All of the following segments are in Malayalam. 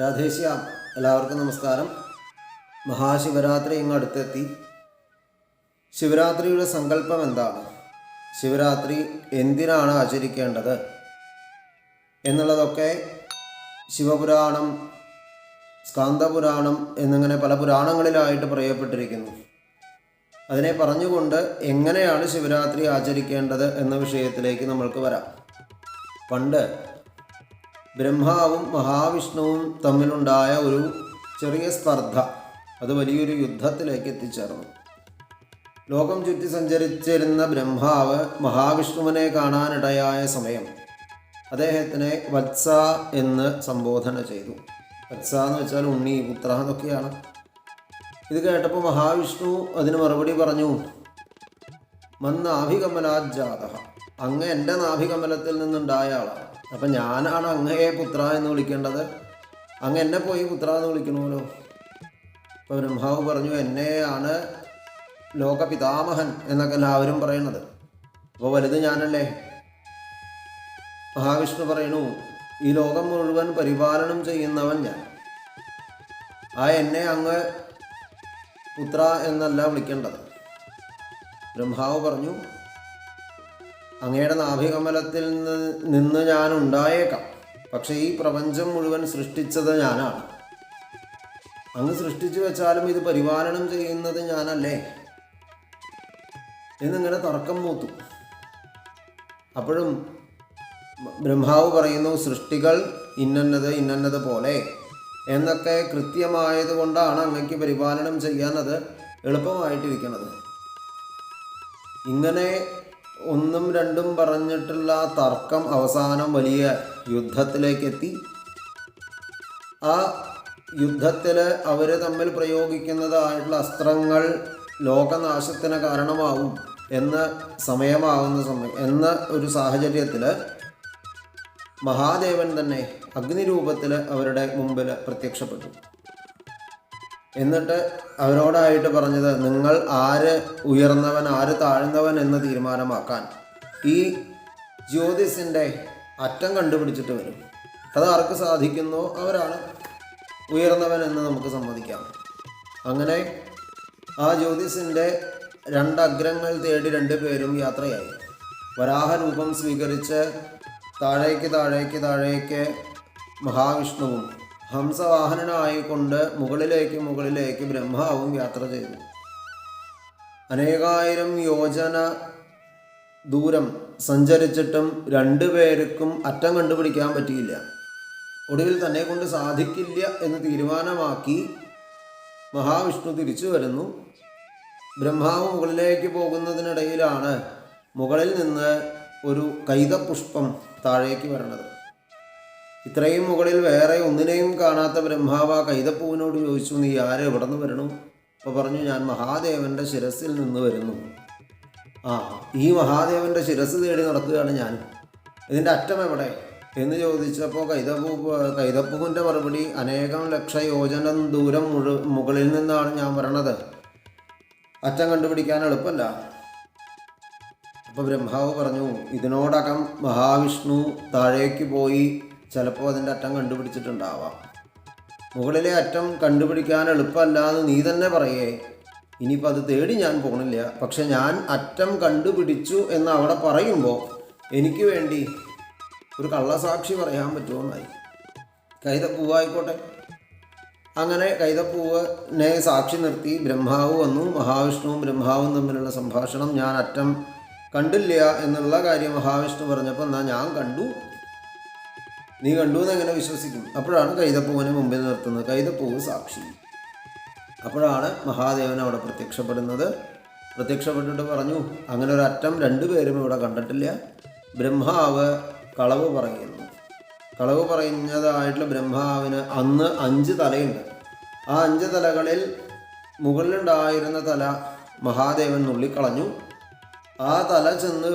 രാധേശ്യാം എല്ലാവർക്കും നമസ്കാരം. മഹാശിവരാത്രി ഇങ്ങ് അടുത്തെത്തി ശിവരാത്രിയുടെ സങ്കല്പം എന്താണ്? ശിവരാത്രി എന്തിനാണ് ആചരിക്കേണ്ടത്? എന്നുള്ളതൊക്കെ ശിവപുരാണം സ്കാന്തപുരാണം എന്നിങ്ങനെ പല പുരാണങ്ങളിലായിട്ട് പറയപ്പെട്ടിരിക്കുന്നു. അതിനെ പറഞ്ഞുകൊണ്ട് എങ്ങനെയാണ് ശിവരാത്രി ആചരിക്കേണ്ടത് എന്ന വിഷയത്തിലേക്ക് നമ്മൾക്ക് വരാം. പണ്ട് ബ്രഹ്മാവും മഹാവിഷ്ണുവും തമ്മിലുണ്ടായ ഒരു ചെറിയ സ്പർദ്ധ. അത് വലിയൊരു യുദ്ധത്തിലേക്ക് എത്തിച്ചേർന്നു. ലോകം ചുറ്റി സഞ്ചരിച്ചിരുന്ന ബ്രഹ്മാവ് മഹാവിഷ്ണുവിനെ കാണാനിടയായ സമയം അദ്ദേഹത്തിനെ വത്സ എന്ന് സംബോധന ചെയ്തു. വത്സ എന്ന് വെച്ചാൽ ഉണ്ണി പുത്ര എന്നൊക്കെയാണ്. ഇത് കേട്ടപ്പോൾ മഹാവിഷ്ണു അതിന് മറുപടി പറഞ്ഞു മന്നാഭികമലാജാത അങ്ങ് എന്റെ നാഭികമലത്തിൽ നിന്നുണ്ടായ ആളാണ്. അപ്പം ഞാനാണ് അങ്ങയെ പുത്ര എന്ന് വിളിക്കേണ്ടത്. അങ്ങ് എന്നെ പോയി പുത്ര എന്ന് വിളിക്കണമല്ലോ. അപ്പോൾ ബ്രഹ്മാവ് പറഞ്ഞു എന്നെയാണ് ലോകപിതാമഹൻ എന്നൊക്കെ എല്ലാവരും പറയണത്. അപ്പോൾ വലുത് ഞാനല്ലേ? മഹാവിഷ്ണു പറയണു ഈ ലോകം മുഴുവൻ പരിപാലനം ചെയ്യുന്നവൻ ഞാൻ. ആ എന്നെ അങ്ങ് പുത്ര എന്നല്ല വിളിക്കേണ്ടത്. ബ്രഹ്മാവ് പറഞ്ഞു അങ്ങയുടെ നാഭികമലത്തിൽ നിന്ന് ഞാൻ ഉണ്ടായേക്കാം പക്ഷേ ഈ പ്രപഞ്ചം മുഴുവൻ സൃഷ്ടിച്ചത് ഞാനാണ്. അങ്ങ് സൃഷ്ടിച്ചു വെച്ചാലും ഇത് പരിപാലനം ചെയ്യുന്നത് ഞാനല്ലേ? എന്നിങ്ങനെ തർക്കം മൂത്തു. അപ്പോഴും ബ്രഹ്മാവ് പറയുന്നു സൃഷ്ടികൾ ഇന്നത് ഇന്നത് പോലെ എന്നൊക്കെ കൃത്യമായത് കൊണ്ടാണ് അങ്ങക്ക് പരിപാലനം ചെയ്യാൻ അത് എളുപ്പമായിട്ടിരിക്കുന്നത് ഇങ്ങനെ ഒന്നും രണ്ടും പറഞ്ഞിട്ടുള്ള തർക്കം അവസാനം വലിയ യുദ്ധത്തിലേക്കെത്തി. ആ യുദ്ധത്തിൽ അവർ തമ്മിൽ പ്രയോഗിക്കുന്നതായിട്ടുള്ള അസ്ത്രങ്ങൾ ലോകനാശത്തിന് കാരണമാകും എന്ന സമയമാകുന്ന സമയം എന്ന ഒരു സാഹചര്യത്തിൽ മഹാദേവൻ തന്നെ അഗ്നിരൂപത്തിൽ അവരുടെ മുമ്പിൽ പ്രത്യക്ഷപ്പെട്ടു. എന്നിട്ട് അവരോടായിട്ട് പറഞ്ഞത് നിങ്ങൾ ആര് ഉയർന്നവൻ ആര് താഴ്ന്നവൻ എന്ന് തീരുമാനമാക്കാൻ ഈ ജ്യോതിസിന്റെ അറ്റം കണ്ടുപിടിച്ചിട്ട് വരും. അത് ആർക്ക് സാധിക്കുന്നോ? അവരാണ് ഉയർന്നവൻ എന്ന് നമുക്ക് സമ്മതിക്കാം. അങ്ങനെ ആ ജ്യോതിസിന്റെ രണ്ടഗ്രങ്ങൾ തേടി രണ്ടുപേരും യാത്രയായി. വരാഹരൂപം സ്വീകരിച്ച് താഴേക്ക് താഴേക്ക് താഴേക്ക് മഹാവിഷ്ണുവും ഹംസവാഹനനായിക്കൊണ്ട് മുകളിലേക്ക് മുകളിലേക്ക് ബ്രഹ്മാവും യാത്ര ചെയ്തു. അനേകായിരം യോജന ദൂരം സഞ്ചരിച്ചിട്ടും രണ്ടുപേർക്കും അറ്റം കണ്ടുപിടിക്കാൻ പറ്റിയില്ല. ഒടുവിൽ തന്നെ കൊണ്ട് സാധിക്കില്ല എന്ന് തീരുമാനമാക്കി മഹാവിഷ്ണു തിരിച്ചു വരുന്നു. ബ്രഹ്മാവ് മുകളിലേക്ക് പോകുന്നതിനിടയിലാണ് മുകളിൽ നിന്ന് ഒരു കൈതപുഷ്പം താഴേക്ക് വരണത്. ഇത്രയും മുകളിൽ വേറെ ഒന്നിനെയും കാണാത്ത ബ്രഹ്മാവ കൈതപ്പൂവിനോട് ചോദിച്ചു നീ ആരെ എവിടെ നിന്ന് വരണു? അപ്പോൾ പറഞ്ഞു ഞാൻ മഹാദേവന്റെ ശിരസിൽ നിന്ന് വരുന്നു. ആ ഈ മഹാദേവന്റെ ശിരസ് തേടി നടക്കുകയാണ് ഞാൻ ഇതിന്റെ അറ്റം എവിടെ? എന്ന് ചോദിച്ചപ്പോൾ കൈതപ്പൂ കൈതപ്പൂവിന്റെ മറുപടി അനേകം ലക്ഷ യോജനം ദൂരം മുഴു മുകളിൽ നിന്നാണ് ഞാൻ വരണത്. അറ്റം കണ്ടുപിടിക്കാൻ എളുപ്പമല്ല അപ്പോൾ ബ്രഹ്മാവ് പറഞ്ഞു ഇതിനോടകം മഹാവിഷ്ണു താഴേക്ക് പോയി ചിലപ്പോൾ അതിന്റെ അറ്റം കണ്ടുപിടിച്ചിട്ടുണ്ടാവാം. മുകളിലെ അറ്റം കണ്ടുപിടിക്കാൻ എളുപ്പമല്ല എന്ന് നീ തന്നെ പറയേ. ഇനിയിപ്പോൾ അത് തേടി ഞാൻ പോകണില്ല പക്ഷെ ഞാൻ അറ്റം കണ്ടുപിടിച്ചു എന്ന് അവിടെ പറയുമ്പോൾ എനിക്ക് വേണ്ടി ഒരു കള്ളസാക്ഷി പറയാൻ പറ്റുമെന്നായി. കൈതപ്പൂവായിക്കോട്ടെ അങ്ങനെ കൈതപ്പൂവിനെ സാക്ഷി നിർത്തി ബ്രഹ്മാവ് വന്നു. മഹാവിഷ്ണുവും ബ്രഹ്മാവും തമ്മിലുള്ള സംഭാഷണം ഞാൻ അറ്റം കണ്ടില്ല എന്നുള്ള കാര്യം മഹാവിഷ്ണു പറഞ്ഞപ്പോൾ എന്നാൽ ഞാൻ കണ്ടു. നീ കണ്ടു എന്ന് വിശ്വസിക്കും? അപ്പോഴാണ് കൈതപ്പൂവിനെ മുമ്പിൽ നിർത്തുന്നത്. കൈതപ്പൂവ് സാക്ഷി. അപ്പോഴാണ് മഹാദേവൻ അവിടെ പ്രത്യക്ഷപ്പെടുന്നത്. പ്രത്യക്ഷപ്പെട്ടിട്ട് പറഞ്ഞു അങ്ങനെ ഒരു അറ്റം രണ്ടുപേരും ഇവിടെ കണ്ടിട്ടില്ല. ബ്രഹ്മാവ് കളവ് പറയുന്നു. കളവ് പറയുന്നതായിട്ടുള്ള ബ്രഹ്മാവിന് അന്ന് അഞ്ച് തലയുണ്ട്. ആ അഞ്ച് തലകളിൽ മുകളിലുണ്ടായിരുന്ന തല മഹാദേവൻ നുള്ളിക്കളഞ്ഞു. ആ തല ചെന്ന്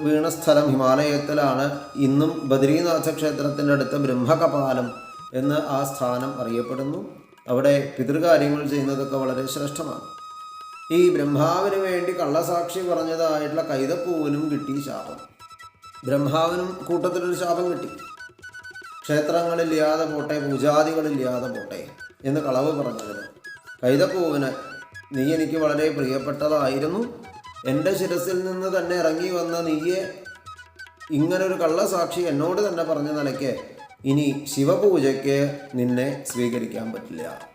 വീണ സ്ഥലം ഹിമാലയത്തിലാണ്. ഇന്നും ബദ്രീനാഥ ക്ഷേത്രത്തിന്റെ അടുത്ത് ബ്രഹ്മകപാലം എന്ന് ആ സ്ഥാനം അറിയപ്പെടുന്നു. അവിടെ പിതൃകാര്യങ്ങൾ ചെയ്യുന്നതൊക്കെ വളരെ ശ്രേഷ്ഠമാണ്. ഈ ബ്രഹ്മാവിന് വേണ്ടി കള്ളസാക്ഷി പറഞ്ഞതായിട്ടുള്ള കൈതപ്പൂവിനും കിട്ടി ശാപം. ബ്രഹ്മാവിനും കൂട്ടത്തിലൊരു ശാപം കിട്ടി. ക്ഷേത്രങ്ങളില്ലാതെ പോട്ടെ പൂജാദികളില്ലാതെ പോട്ടെ എന്ന് കളവ് പറഞ്ഞതിന്. കൈതപ്പൂവിന് നീ എനിക്ക് വളരെ പ്രിയപ്പെട്ടതായിരുന്നു. എന്റെ ശിരസിൽ നിന്ന് തന്നെ ഇറങ്ങി വന്ന നീയെ ഇങ്ങനൊരു കള്ളസാക്ഷി എന്നോട് തന്നെ പറഞ്ഞ നിലയ്ക്ക് ഇനി ശിവപൂജയ്ക്ക് നിന്നെ സ്വീകരിക്കാൻ പറ്റില്ല.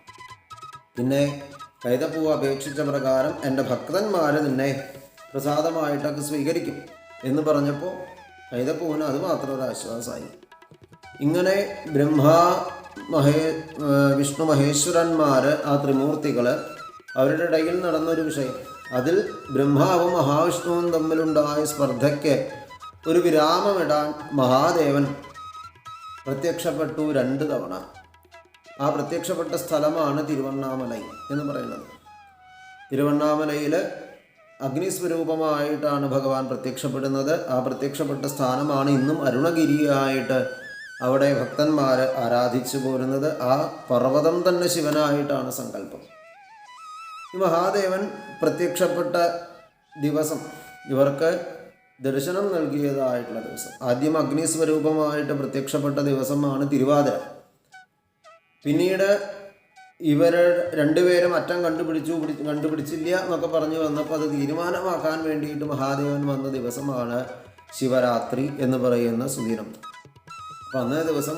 പിന്നെ കൈതപ്പൂവ് അപേക്ഷിച്ച പ്രകാരം എന്റെ ഭക്തന്മാർ നിന്നെ പ്രസാദമായിട്ടൊക്കെ സ്വീകരിക്കും എന്ന് പറഞ്ഞപ്പോൾ കൈതപ്പൂവിന് അത് മാത്രം ഒരു ആശ്വാസമായി ഇങ്ങനെ ബ്രഹ്മാ മഹേ വിഷ്ണു മഹേശ്വരന്മാർ ആ ത്രിമൂർത്തികൾ അവരുടെ ഇടയിൽ നടന്നൊരു വിഷയം. അതിൽ ബ്രഹ്മാവും മഹാവിഷ്ണുവും തമ്മിലുണ്ടായ സ്പർദ്ധയ്ക്ക് ഒരു വിരാമമിടാൻ മഹാദേവൻ പ്രത്യക്ഷപ്പെട്ടു രണ്ട് തവണ. ആ പ്രത്യക്ഷപ്പെട്ട സ്ഥലമാണ് തിരുവണ്ണാമലൈ എന്ന് പറയുന്നത്. തിരുവണ്ണാമലയിൽ അഗ്നിസ്വരൂപമായിട്ടാണ് ഭഗവാൻ പ്രത്യക്ഷപ്പെടുന്നത്. ആ പ്രത്യക്ഷപ്പെട്ട സ്ഥാനമാണ് ഇന്നും അരുണഗിരിയായിട്ട് അവിടെ ഭക്തന്മാർ ആരാധിച്ചു പോരുന്നത്. ആ പർവതം തന്നെ ശിവനായിട്ടാണ് സങ്കല്പം. ഈ മഹാദേവൻ പ്രത്യക്ഷപ്പെട്ട ദിവസം ഇവർക്ക് ദർശനം നൽകിയതായിട്ടുള്ള ദിവസം. ആദ്യം അഗ്നിസ്വരൂപമായിട്ട് പ്രത്യക്ഷപ്പെട്ട ദിവസമാണ് തിരുവാതിര. പിന്നീട് ഇവർ രണ്ടുപേരും അറ്റം കണ്ടുപിടിച്ചു പിടി കണ്ടുപിടിച്ചില്ല എന്നൊക്കെ പറഞ്ഞു വന്നപ്പോൾ അത് തീരുമാനമാക്കാൻ വേണ്ടിയിട്ട് മഹാദേവൻ വന്ന ദിവസമാണ് ശിവരാത്രി എന്ന് പറയുന്ന സുദിനം. അപ്പം അന്നേ ദിവസം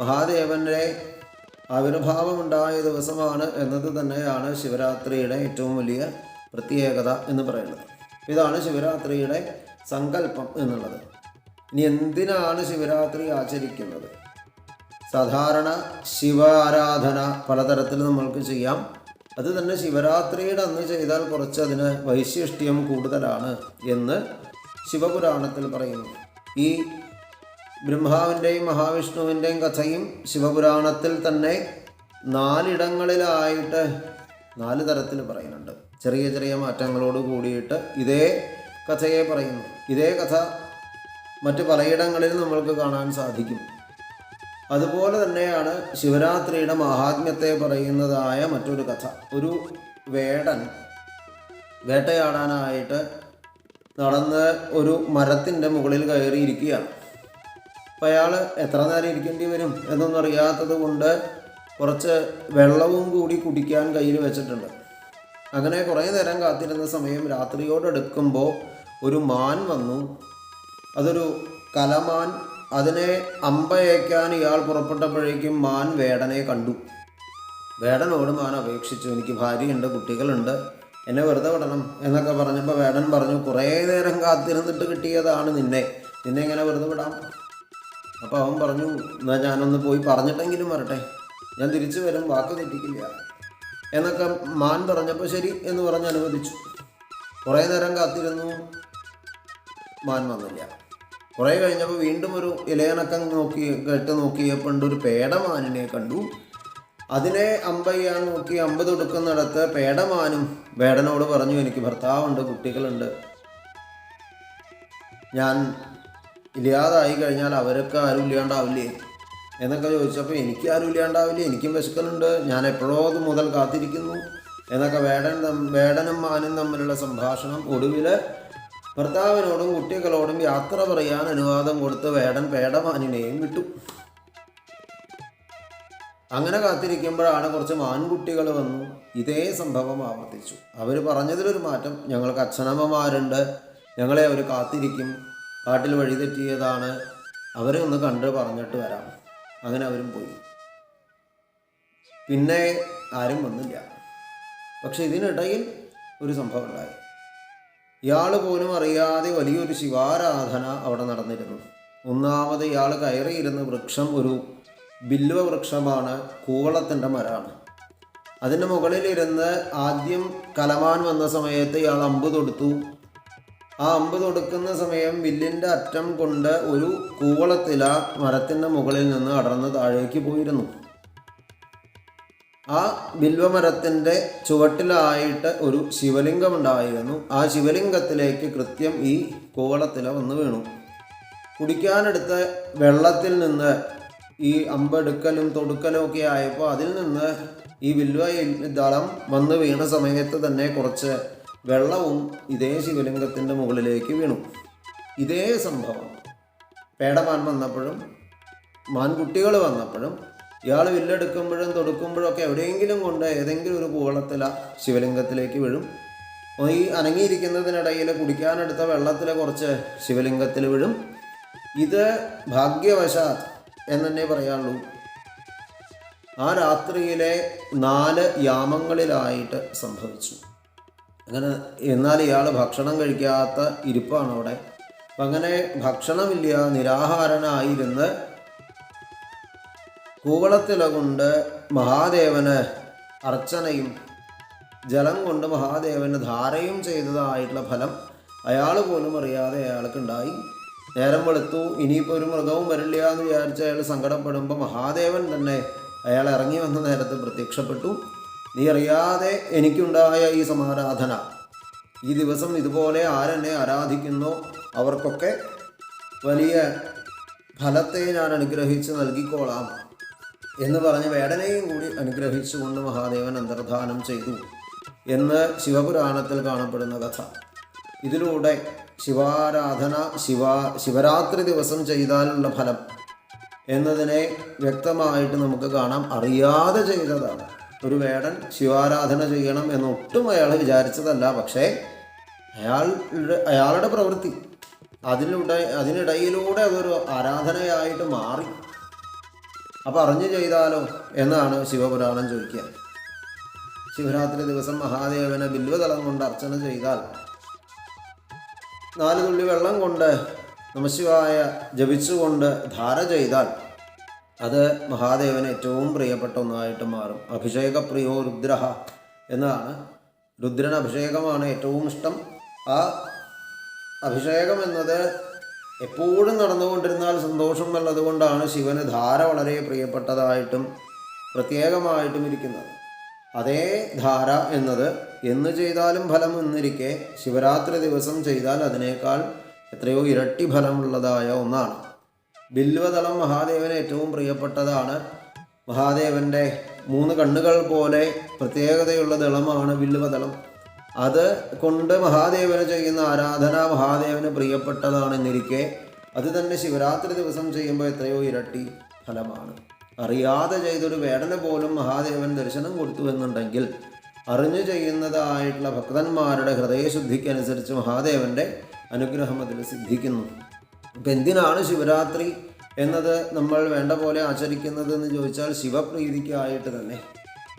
മഹാദേവന്റെ ആവിർഭാവമുണ്ടായ ദിവസമാണ് എന്നത് തന്നെയാണ് ശിവരാത്രിയുടെ ഏറ്റവും വലിയ പ്രത്യേകത എന്ന് പറയുന്നത്. ഇതാണ് ശിവരാത്രിയുടെ സങ്കല്പം എന്നുള്ളത്. ഇനി എന്തിനാണ് ശിവരാത്രി ആചരിക്കുന്നത്? സാധാരണ ശിവ ആരാധന പലതരത്തിൽ നമ്മൾക്ക് ചെയ്യാം. അത് തന്നെ ശിവരാത്രിയുടെ അന്ന് ചെയ്താൽ കുറച്ച് അതിന് വൈശിഷ്ട്യം കൂടുതലാണ് എന്ന് ശിവപുരാണത്തിൽ പറയുന്നു. ഈ ബ്രഹ്മാവിന്റെയും മഹാവിഷ്ണുവിന്റെയും കഥയും ശിവപുരാണത്തിൽ തന്നെ നാലിടങ്ങളിലായിട്ട് നാല് തരത്തിൽ പറയുന്നുണ്ട്. ചെറിയ ചെറിയ മാറ്റങ്ങളോട് കൂടിയിട്ട് ഇതേ കഥയെ പറയുന്നു. ഇതേ കഥ മറ്റ് പലയിടങ്ങളിൽ നമ്മൾക്ക് കാണാൻ സാധിക്കും. അതുപോലെ തന്നെയാണ് ശിവരാത്രിയുടെ മഹാത്മ്യത്തെ പറയുന്നതായ മറ്റൊരു കഥ. ഒരു വേടൻ വേട്ടയാടാനായിട്ട് നടന്ന് ഒരു മരത്തിന്റെ മുകളിൽ കയറിയിരിക്കുകയാണ്. അപ്പം അയാൾ എത്ര നേരം ഇരിക്കേണ്ടി വരും എന്നൊന്നും അറിയാത്തത് കൊണ്ട് കുറച്ച് വെള്ളവും കൂടി കുടിക്കാൻ കയ്യിൽ വെച്ചിട്ടുണ്ട്. അങ്ങനെ കുറേ നേരം കാത്തിരുന്ന സമയം രാത്രിയോടെടുക്കുമ്പോൾ ഒരു മാൻ വന്നു. അതൊരു കലമാൻ. അതിനെ അമ്പയക്കാൻ ഇയാൾ പുറപ്പെട്ടപ്പോഴേക്കും മാൻ വേടനെ കണ്ടു. വേടനോട് മാൻ അപേക്ഷിച്ചു എനിക്ക് ഭാര്യയുണ്ട് കുട്ടികളുണ്ട് എന്നെ വെറുതെ വിടണം എന്നൊക്കെ പറഞ്ഞപ്പോൾ വേടൻ പറഞ്ഞു കുറേ നേരം കാത്തിരുന്നിട്ട് കിട്ടിയതാണ് നിന്നെ. നിന്നെ എങ്ങനെ വെറുതെ വിടാം? അപ്പോൾ അവൻ പറഞ്ഞു എന്നാൽ ഞാനൊന്ന് പോയി പറഞ്ഞിട്ടെങ്കിലും വരട്ടെ. ഞാൻ തിരിച്ചു വരും വാക്ക് തെറ്റിക്കില്ല. എന്നൊക്കെ മാൻ പറഞ്ഞപ്പോൾ ശരി എന്ന് പറഞ്ഞ് അനുവദിച്ചു. കുറേ നേരം കാത്തിരുന്നു മാൻ വന്നില്ല. കുറേ കഴിഞ്ഞപ്പോൾ വീണ്ടും ഒരു ഇലയണക്കം നോക്കി കേട്ട് നോക്കിയപ്പോൾ ഒരു പേടമാനിനെ കണ്ടു. അതിനെ അമ്പയ്യാൻ നോക്കി അമ്പ് തൊടുക്കുന്നിടത്ത് പേടമാനും വേടനോട് പറഞ്ഞു എനിക്ക് ഭർത്താവുണ്ട് കുട്ടികളുണ്ട്. ഞാൻ ഇല്ലാതായി കഴിഞ്ഞാൽ അവരൊക്കെ ആരും ഇല്ലാണ്ടാവില്ലേ? എന്നൊക്കെ ചോദിച്ചപ്പോൾ എനിക്ക് ആരും ഇല്ലാണ്ടാവില്ലേ? എനിക്കും വിശക്കലുണ്ട് ഞാൻ എപ്പോഴോ അത് മുതൽ കാത്തിരിക്കുന്നു. എന്നൊക്കെ വേടൻ വേടനും മാനും തമ്മിലുള്ള സംഭാഷണം ഒടുവിൽ ഭർത്താവിനോടും കുട്ടികളോടും യാത്ര പറയാൻ അനുവാദം കൊടുത്ത് വേടൻ പേടമാനിനെയും വിട്ടു. അങ്ങനെ കാത്തിരിക്കുമ്പോഴാണ് കുറച്ച് മാൻകുട്ടികൾ വന്നു. ഇതേ സംഭവം ആവർത്തിച്ചു. അവർ പറഞ്ഞതിലൊരു മാറ്റം. ഞങ്ങൾക്ക് അച്ഛനമ്മമാരുണ്ട്. ഞങ്ങളെ അവർ കാത്തിരിക്കും. കാട്ടിൽ വഴിതെറ്റിയതാണ് അവരെ ഒന്ന് കണ്ട് പറഞ്ഞിട്ട് വരാം. അങ്ങനെ അവരും പോയി. പിന്നെ ആരും വന്നില്ല. പക്ഷെ ഇതിനിടയിൽ ഒരു സംഭവം ഉണ്ടായി. ഇയാൾ പോലും അറിയാതെ വലിയൊരു ശിവാരാധന അവിടെ നടന്നിരുന്നു. ഒന്നാമത് ഇയാൾ കയറിയിരുന്ന വൃക്ഷം ഒരു ബില്വ വൃക്ഷമാണ് കൂവളത്തിന്റെ മരമാണ്. അതിന്റെ മുകളിലിരുന്ന് ആദ്യം കലമാൻ വന്ന സമയത്ത് ഇയാൾ അമ്പ് തൊടുത്തു. ആ അമ്പ് തൊടുക്കുന്ന സമയം വില്ലിന്റെ അറ്റം കൊണ്ട് ഒരു കൂവളത്തില മരത്തിന്റെ മുകളിൽ നിന്ന് അടർന്ന് താഴേക്ക് പോയിരുന്നു. ആ ബിൽവമരത്തിന്റെ ചുവട്ടിലായിട്ട് ഒരു ശിവലിംഗം ഉണ്ടായിരുന്നു. ആ ശിവലിംഗത്തിലേക്ക് കൃത്യം ഈ കൂവളത്തില വന്ന് വീണു. കുടിക്കാനെടുത്ത വെള്ളത്തിൽ നിന്ന് ഈ അമ്പെടുക്കലും തൊടുക്കലും ഒക്കെ ആയപ്പോൾ അതിൽ നിന്ന് ഈ വിൽവ ദളം വന്ന് വീണ സമയത്ത് തന്നെ കുറച്ച് വെള്ളവും ഇതേ ശിവലിംഗത്തിന്റെ മുകളിലേക്ക് വീണു. ഇതേ സംഭവം. പേടമാൻ വന്നപ്പോഴും മാൻകുട്ടികൾ വന്നപ്പോഴും ഇയാൾ വില്ലെടുക്കുമ്പോഴും തൊടുക്കുമ്പോഴും ഒക്കെ എവിടെയെങ്കിലും കൊണ്ട് ഏതെങ്കിലും ഒരു കൂവളത്തില ശിവലിംഗത്തിലേക്ക് വീഴും. ഈ അനങ്ങിയിരിക്കുന്നതിനിടയിൽ കുടിക്കാനെടുത്ത വെള്ളത്തിൽ കുറച്ച് ശിവലിംഗത്തിൽ വീഴും. ഇത് ഭാഗ്യവശാൽ എന്നെ പറയാനുള്ളൂ. ആ രാത്രിയിലെ നാല് യാമങ്ങളിലായിട്ട് സംഭവിച്ചു. അങ്ങനെ എന്നാൽ ഇയാൾ ഭക്ഷണം കഴിക്കാത്ത ഇരിപ്പാണ് അവിടെ. അപ്പം അങ്ങനെ ഭക്ഷണമില്ല നിരാഹാരനായിരുന്ന് കൂവളത്തില കൊണ്ട് മഹാദേവന് അർച്ചനയും ജലം കൊണ്ട് മഹാദേവന് ധാരയും ചെയ്തതായിട്ടുള്ള ഫലം അയാൾ പോലും അറിയാതെ അയാൾക്കുണ്ടായി. നേരം വെളുത്തു ഇനിയിപ്പോൾ ഒരു മൃഗവും വരില്ല എന്ന് വിചാരിച്ച് അയാൾ സങ്കടപ്പെടുമ്പോൾ മഹാദേവൻ തന്നെ അയാൾ ഇറങ്ങി വന്ന നേരത്ത് പ്രത്യക്ഷപ്പെട്ടു. നീ അറിയാതെ എനിക്കുണ്ടായ ഈ സമാരാധന. ഈ ദിവസം ഇതുപോലെ ആരെന്നെ ആരാധിക്കുന്നോ അവർക്കൊക്കെ വലിയ ഫലത്തെ ഞാൻ അനുഗ്രഹിച്ച് നൽകിക്കോളാം എന്ന് പറഞ്ഞ് വേടനെയും കൂടി അനുഗ്രഹിച്ചുകൊണ്ട് മഹാദേവൻ അന്തർധാനം ചെയ്തു എന്ന് ശിവപുരാണത്തിൽ കാണപ്പെടുന്ന കഥ. ഇതിലൂടെ ശിവാരാധന ശിവ ശിവരാത്രി ദിവസം ചെയ്താലുള്ള ഫലം എന്നതിനെ വ്യക്തമായിട്ട് നമുക്ക് കാണാം. അറിയാതെ ചെയ്തതാണ്. ഒരു വേടൻ ശിവാരാധന ചെയ്യണം എന്ന് ഒട്ടും അയാൾ വിചാരിച്ചതല്ല പക്ഷേ അയാളുടെ അയാളുടെ പ്രവൃത്തി അതിലൂടെ അതിനിടയിലൂടെ അതൊരു ആരാധനയായിട്ട് മാറി. അപ്പം അറിഞ്ഞു ചെയ്താലോ എന്നാണ് ശിവപുരാണം ചോദിക്കുക. ശിവരാത്രി ദിവസം മഹാദേവനെ ബില്വതലം കൊണ്ട് അർച്ചന ചെയ്താൽ നാല് തുള്ളി വെള്ളം കൊണ്ട് നമശിവായ ജപിച്ചുകൊണ്ട് ധാര ചെയ്താൽ അത് മഹാദേവന് ഏറ്റവും പ്രിയപ്പെട്ട ഒന്നായിട്ട് മാറും. അഭിഷേകപ്രിയോ രുദ്രഹ എന്നാണ്. രുദ്രൻ അഭിഷേകമാണ് ഏറ്റവും ഇഷ്ടം. ആ അഭിഷേകം എന്നത് എപ്പോഴും നടന്നുകൊണ്ടിരുന്നാൽ സന്തോഷം എന്നുള്ളതുകൊണ്ടാണ് ശിവന് ധാര വളരെ പ്രിയപ്പെട്ടതായിട്ടും പ്രത്യേകമായിട്ടും ഇരിക്കുന്നത്. അതേ ധാര എന്നത് എന്ന് ചെയ്താലും ഫലം എന്നിരിക്കെ ശിവരാത്രി ദിവസം ചെയ്താൽ അതിനേക്കാൾ എത്രയോ ഇരട്ടി ഫലമുള്ളതായ ഒന്നാണ്. ബില്വദളം മഹാദേവന് ഏറ്റവും പ്രിയപ്പെട്ടതാണ്. മഹാദേവന്റെ മൂന്ന് കണ്ണുകൾ പോലെ പ്രത്യേകതയുള്ള ദളമാണ് ബില്ലുവതളം അത് കൊണ്ട് മഹാദേവന് ചെയ്യുന്ന ആരാധന മഹാദേവന് പ്രിയപ്പെട്ടതാണെന്നിരിക്കെ അത് തന്നെ ശിവരാത്രി ദിവസം ചെയ്യുമ്പോൾ എത്രയോ ഇരട്ടി ഫലമാണ്. അറിയാതെ ചെയ്തൊരു വേടന പോലും മഹാദേവൻ ദർശനം കൊടുത്തു എന്നുണ്ടെങ്കിൽ അറിഞ്ഞു ചെയ്യുന്നതായിട്ടുള്ള ഭക്തന്മാരുടെ ഹൃദയശുദ്ധിക്കനുസരിച്ച് മഹാദേവന്റെ അനുഗ്രഹം അതിൽ സിദ്ധിക്കുന്നു. അപ്പം എന്തിനാണ് ശിവരാത്രി എന്നത് നമ്മൾ വേണ്ട പോലെ ആചരിക്കുന്നത് എന്ന് ചോദിച്ചാൽ ശിവപ്രീതിക്കായിട്ട് തന്നെ.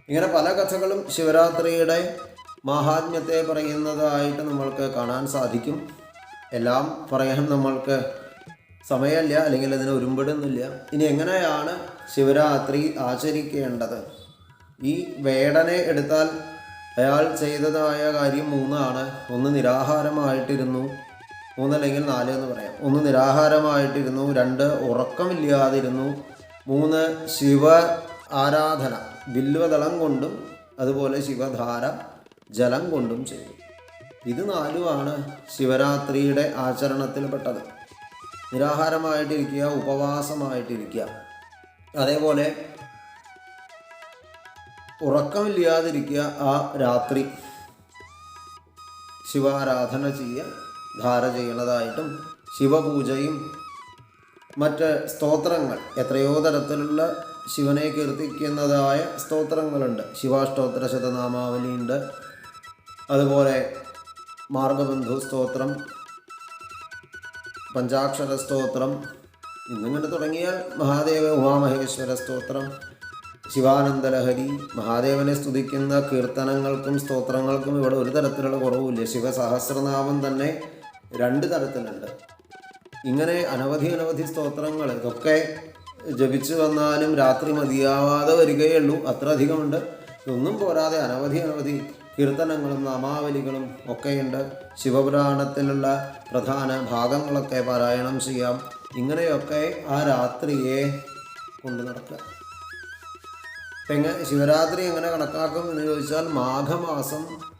ഇങ്ങനെ പല കഥകളും ശിവരാത്രിയുടെ മാഹാത്മ്യത്തെ പറയുന്നതായിട്ട് നമ്മൾക്ക് കാണാൻ സാധിക്കും. എല്ലാം പറയാൻ നമ്മൾക്ക് സമയമില്ല അല്ലെങ്കിൽ അതിന് ഒരുമ്പെടുന്നില്ല ഇനി എങ്ങനെയാണ് ശിവരാത്രി ആചരിക്കേണ്ടത്? ഈ വേടനെ എടുത്താൽ അയാൾ ചെയ്തതായ കാര്യം മൂന്നാണ്. ഒന്ന് നിരാഹാരമായിട്ടിരുന്നു. മൂന്നല്ലെങ്കിൽ നാല് എന്ന് പറയാം. ഒന്ന് നിരാഹാരമായിട്ടിരുന്നു രണ്ട് ഉറക്കമില്ലാതിരുന്നു മൂന്ന് ശിവ ആരാധന ബില്വദളം കൊണ്ടും അതുപോലെ ശിവധാര ജലം കൊണ്ടും ചെയ്തു. ഇത് നാലുമാണ് ശിവരാത്രിയുടെ ആചരണത്തിൽപ്പെട്ടത്. നിരാഹാരമായിട്ടിരിക്കുക ഉപവാസമായിട്ടിരിക്കുക. അതേപോലെ ഉറക്കമില്ലാതിരിക്കുക ആ രാത്രി ശിവാരാധന ചെയ്യുക. ധാര ചെയ്യുന്നതായിട്ടും ശിവപൂജയും മറ്റ് സ്തോത്രങ്ങൾ എത്രയോ തരത്തിലുള്ള ശിവനെ കീർത്തിക്കുന്നതായ സ്തോത്രങ്ങളുണ്ട്. ശിവാഷ്ടോത്ര ശതനാമാവലിയുണ്ട്. അതുപോലെ മാർഗബന്ധു സ്തോത്രം പഞ്ചാക്ഷര സ്തോത്രം ഇന്നിങ്ങനെ തുടങ്ങിയാൽ മഹാദേവ ഉമാമഹേശ്വര സ്തോത്രം ശിവാനന്ദലഹരി മഹാദേവനെ സ്തുതിക്കുന്ന കീർത്തനങ്ങൾക്കും സ്തോത്രങ്ങൾക്കും ഇവിടെ ഒരു തരത്തിലുള്ള കുറവുമില്ല. ശിവസഹസ്രനാമം തന്നെ രണ്ട് തരത്തിലുണ്ട്. ഇങ്ങനെ അനവധി അനവധി സ്തോത്രങ്ങൾ ഇതൊക്കെ ജപിച്ചു വന്നാലും രാത്രി മതിയാവാതെ വരികയുള്ളൂ. അത്ര അധികമുണ്ട് ഒന്നും പോരാതെ അനവധി അനവധി കീർത്തനങ്ങളും നാമാവലികളും ഒക്കെയുണ്ട്. ശിവപുരാണത്തിലുള്ള പ്രധാന ഭാഗങ്ങളൊക്കെ പാരായണം ചെയ്യാം. ഇങ്ങനെയൊക്കെ ആ രാത്രിയെ കൊണ്ടു നടക്കുക. എങ്ങനെ ശിവരാത്രി എങ്ങനെ കണക്കാക്കും എന്ന് ചോദിച്ചാൽ മാഘമാസം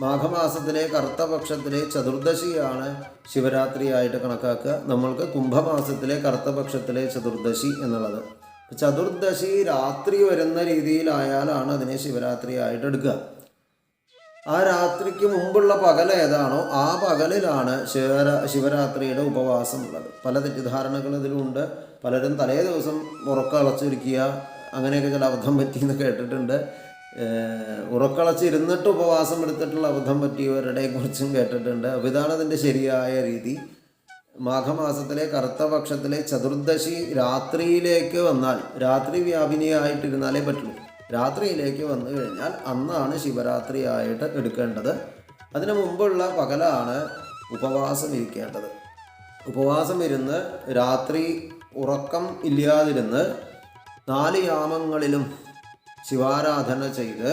മാഘമാസത്തിലെ കർത്തപക്ഷത്തിലെ ചതുർദശിയാണ് ശിവരാത്രിയായിട്ട് കണക്കാക്കുക. നമ്മൾക്ക് കുംഭമാസത്തിലെ കർത്തപക്ഷത്തിലെ ചതുർദശി എന്നുള്ളത്. ചതുർദശി രാത്രി വരുന്ന രീതിയിലായാലാണ് അതിനെ ശിവരാത്രിയായിട്ട് എടുക്കുക. ആ രാത്രിക്ക് മുമ്പുള്ള പകൽ ഏതാണോ ആ പകലിലാണ് ശിവരാ ശിവരാത്രിയുടെ ഉപവാസം ഉള്ളത്. പല തെറ്റിദ്ധാരണകൾ ഇതിലുണ്ട്. പലരും തലേ ദിവസം ഉറക്കളച്ചിരിക്കുക അങ്ങനെയൊക്കെ ചില അബദ്ധം പറ്റിയെന്ന് കേട്ടിട്ടുണ്ട്. ഉറക്കളച്ചിരുന്നിട്ട് ഉപവാസം എടുത്തിട്ടുള്ള അബദ്ധം പറ്റിയവരുടെ കുറിച്ചും കേട്ടിട്ടുണ്ട്. അപ്പോൾ ഇതാണ് അതിന്റെ ശരിയായ രീതി. മാഘമാസത്തിലെ കറുത്ത പക്ഷത്തിലെ ചതുർദശി രാത്രിയിലേക്ക് വന്നാൽ രാത്രി വ്യാപിനിയായിട്ടിരുന്നാലേ പറ്റുള്ളൂ. രാത്രിയിലേക്ക് വന്നു കഴിഞ്ഞാൽ അന്നാണ് ശിവരാത്രി ആയിട്ട് എടുക്കേണ്ടത്. അതിനു മുമ്പുള്ള പകലാണ് ഉപവാസം ഇരിക്കേണ്ടത്. ഉപവാസം ഇരുന്ന് രാത്രി ഉറക്കം ഇല്ലാതിരുന്ന് നാല് യാമങ്ങളിലും ശിവാരാധന ചെയ്ത്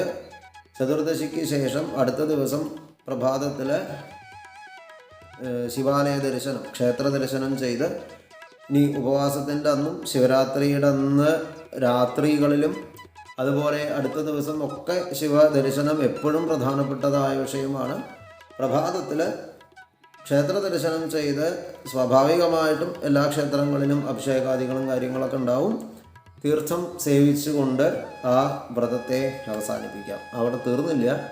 ചതുർദശിക്ക് ശേഷം അടുത്ത ദിവസം പ്രഭാതത്തിൽ ശിവാലയ ദർശനം ക്ഷേത്ര ദർശനം ചെയ്ത് ഇനി ഉപവാസത്തിന്റെ അന്നും ശിവരാത്രിയുടെ അന്ന് രാത്രികളിലും അതുപോലെ അടുത്ത ദിവസം ഒക്കെ ശിവ ദർശനം എപ്പോഴും പ്രധാനപ്പെട്ടതായ വിഷയമാണ്. പ്രഭാതത്തിൽ ക്ഷേത്ര ദർശനം ചെയ്ത് സ്വാഭാവികമായിട്ടും എല്ലാ ക്ഷേത്രങ്ങളിലും അഭിഷേകാദികളും കാര്യങ്ങളൊക്കെ ഉണ്ടാവും. തീർത്ഥം സേവിച്ചുകൊണ്ട് ആ വ്രതത്തെ അവസാനിപ്പിക്കാം. അവിടെ തീർന്നില്ല.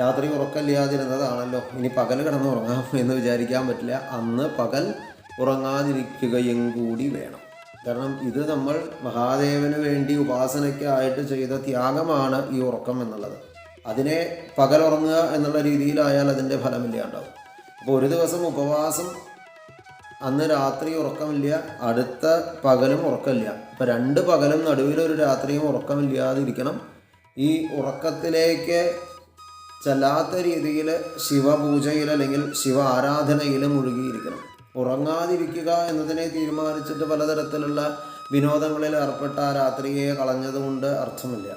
രാത്രി ഉറക്കമില്ലാതിരുന്നതാണല്ലോ. ഇനി പകൽ കിടന്നുറങ്ങാം എന്ന് വിചാരിക്കാൻ പറ്റില്ല. അന്ന് പകൽ ഉറങ്ങാതിരിക്കുകയും കൂടി വേണം. കാരണം ഇത് നമ്മൾ മഹാദേവന് വേണ്ടി ഉപാസനയ്ക്കായിട്ട് ചെയ്ത ത്യാഗമാണ് ഈ ഉറക്കം എന്നുള്ളത്. അതിനെ പകലുറങ്ങുക എന്നുള്ള രീതിയിലായാൽ അതിന്റെ ഫലമില്ലാണ്ടാവും അപ്പോൾ ഒരു ദിവസം ഉപവാസം അന്ന് രാത്രി ഉറക്കമില്ല അടുത്ത പകലും ഉറക്കമില്ല. അപ്പോൾ രണ്ട് പകലും നടുവിലൊരു രാത്രിയും ഉറക്കമില്ലാതിരിക്കണം. ഈ ഉറക്കത്തിലേക്ക് ചെല്ലാത്ത രീതിയിൽ ശിവപൂജയിൽ അല്ലെങ്കിൽ ശിവ ആരാധനയിൽ മുഴുകിയിരിക്കണം. ഉറങ്ങാതിരിക്കുക എന്നതിനെ തീരുമാനിച്ചിട്ട് പലതരത്തിലുള്ള വിനോദങ്ങളിൽ ഏർപ്പെട്ട രാത്രിയെ കളഞ്ഞതുകൊണ്ട് അർത്ഥമില്ല.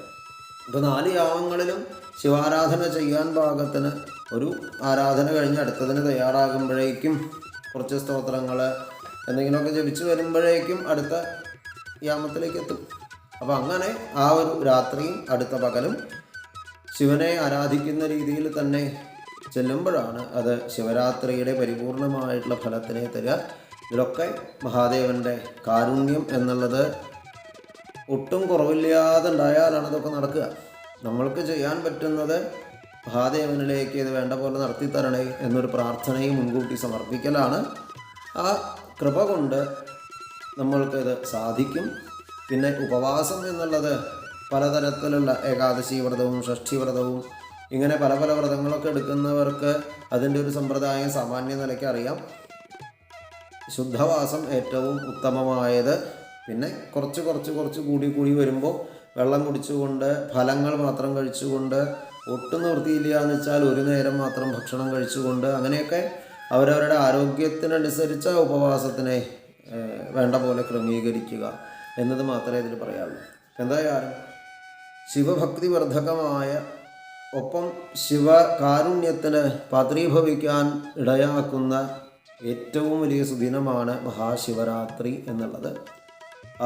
ഇപ്പോൾ നാല് യാമങ്ങളിലും ശിവാരാധന ചെയ്യാൻ പാകത്തിന് ഒരു ആരാധന കഴിഞ്ഞ് അടുത്തതിന് തയ്യാറാകുമ്പോഴേക്കും കുറച്ച് സ്തോത്രങ്ങൾ എന്തെങ്കിലുമൊക്കെ ജപിച്ച് വരുമ്പോഴേക്കും അടുത്ത യാമത്തിലേക്ക് എത്തും. അപ്പോൾ അങ്ങനെ ആ ഒരു രാത്രിയും അടുത്ത പകലും ശിവനെ ആരാധിക്കുന്ന രീതിയിൽ തന്നെ ചെല്ലുമ്പോഴാണ് അത് ശിവരാത്രിയുടെ പരിപൂർണമായിട്ടുള്ള ഫലത്തിനെ തരിക. ഇതിലൊക്കെ മഹാദേവന്റെ കാരുണ്യം എന്നുള്ളത് ഒട്ടും കുറവില്ലാതെ ഉണ്ടായാലാണ് ഇതൊക്കെ നടക്കുക. നമ്മൾക്ക് ചെയ്യാൻ പറ്റുന്നത് മഹാദേവനിലേക്ക് ഇത് വേണ്ട പോലെ നടത്തി തരണേ എന്നൊരു പ്രാർത്ഥനയും മുൻകൂട്ടി സമർപ്പിക്കലാണ്. ആ കൃപ കൊണ്ട് നമ്മൾക്കിത് സാധിക്കും. പിന്നെ ഉപവാസം എന്നുള്ളത് പലതരത്തിലുള്ള ഏകാദശി വ്രതവും ഷഷ്ഠി വ്രതവും ഇങ്ങനെ പല പല വ്രതങ്ങളൊക്കെ എടുക്കുന്നവർക്ക് അതിന്റെ ഒരു സമ്പ്രദായം സാമാന്യ നിലയ്ക്ക് അറിയാം. ശുദ്ധവാസം ഏറ്റവും ഉത്തമമായത്. പിന്നെ കുറച്ച് കുറച്ച് കുറച്ച് കൂടി കൂടി വരുമ്പോൾ വെള്ളം കുടിച്ചുകൊണ്ട് ഫലങ്ങൾ മാത്രം കഴിച്ചുകൊണ്ട് ഒട്ടും നിവൃത്തിയില്ല എന്ന് വെച്ചാൽ ഒരു നേരം മാത്രം ഭക്ഷണം കഴിച്ചുകൊണ്ട് അങ്ങനെയൊക്കെ അവരവരുടെ ആരോഗ്യത്തിനനുസരിച്ച് ഉപവാസത്തിനെ വേണ്ട പോലെ ക്രമീകരിക്കുക എന്നത് മാത്രമേ ഇതിൽ പറയാവുള്ളൂ. എന്തായാലും ശിവഭക്തി വർദ്ധകമായ ഒപ്പം ശിവകാരുണ്യത്തിന് പാത്രീഭവിക്കാൻ ഇടയാക്കുന്ന ഏറ്റവും വലിയ സുദിനമാണ് മഹാശിവരാത്രി എന്നുള്ളത്.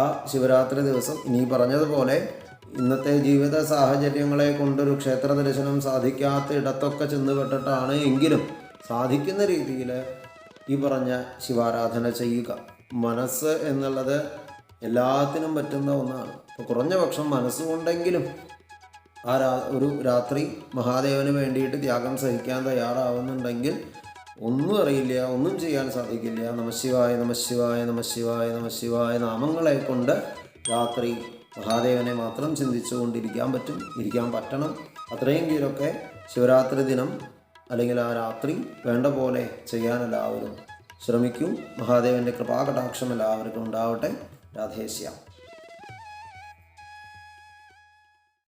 ആ ശിവരാത്രി ദിവസം ഇനി പറഞ്ഞതുപോലെ ഇന്നത്തെ ജീവിത സാഹചര്യങ്ങളെ കൊണ്ടൊരു ക്ഷേത്ര ദർശനം സാധിക്കാത്ത ഇടത്തൊക്കെ ചെന്നുപെട്ടിട്ടാണ് എങ്കിലും സാധിക്കുന്ന രീതിയിൽ ഈ പറഞ്ഞ ശിവാരാധന ചെയ്യുക. മനസ്സ് എന്നുള്ളത് എല്ലാത്തിനും പറ്റുന്ന ഒന്നാണ്. ഇപ്പോൾ കുറഞ്ഞ പക്ഷം മനസ്സുകൊണ്ടെങ്കിലും ആ രാ ഒരു രാത്രി മഹാദേവന് വേണ്ടിയിട്ട് ത്യാഗം സഹിക്കാൻ തയ്യാറാവുന്നുണ്ടെങ്കിൽ ഒന്നും അറിയില്ല ഒന്നും ചെയ്യാൻ സാധിക്കില്ല. നമശിവായ നമശിവായ നമശിവായ നമശിവായ നാമങ്ങളെ കൊണ്ട് രാത്രി മഹാദേവനെ മാത്രം ചിന്തിച്ചുകൊണ്ടിരിക്കാൻ പറ്റും ഇരിക്കാൻ പറ്റണം. അത്രയെങ്കിലൊക്കെ ശിവരാത്രി ദിനം അല്ലെങ്കിൽ ആ രാത്രി വേണ്ട പോലെ ചെയ്യാൻ എല്ലാവരും ശ്രമിക്കൂ. മഹാദേവന്റെ കൃപാകടാക്ഷം എല്ലാവർക്കും ഉണ്ടാവട്ടെ. രാധേശ്യാം